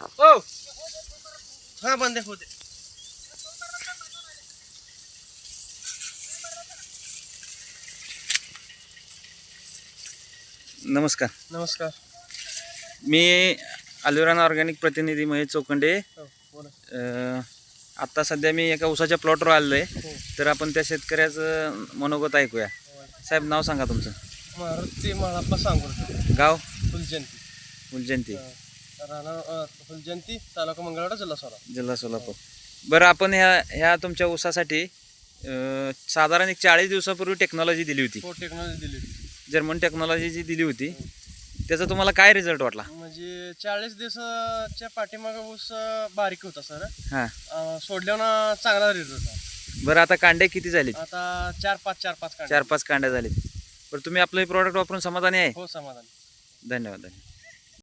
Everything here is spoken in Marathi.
ओ हा बंद होते नमस्कार. नमस्कार. मी अल्युरान ऑर्गॅनिक प्रतिनिधी महेश चौकंडे हो बोला. अ, आत्ता सध्या मी एका उसाच्या प्लॉटवर आलेलो आहे हो. तर आपण त्या शेतकऱ्याचं मनोगत ऐकूया. साहेब नाव सांगा तुमचं. मारुती माळाप्पा सांगू गाव? फुलजयंती फुलजयंती राहणार फुलजयंती तालुका मंगळवाडा जिल्हा सोला जिल्हा सोलापूर. बरं आपण ह्या ह्या तुमच्या ऊसासाठी अ, साधारण एक चाळीस दिवसापूर्वी टेक्नॉलॉजी दिली होती. हो टेक्नॉलॉजी दिली होती. जर्मन टेक्नॉलॉजी जी दिली होती त्याचा तुम्हाला काय रिझल्ट वाटला? म्हणजे चाळीस दिवसाच्या पाठीमागं ऊस अ, बारीक होता सर हां. सोडल्यावर चांगला रिझल्ट होता. बरं आता कांडे किती झालेत? आता चार पाच चार पाच चार पाच कांड्या झालेत. बरं तुम्ही आपलं हे प्रॉडक्ट वापरून समाधानी आहे? हो समाधान. धन्यवाद धन्यवाद.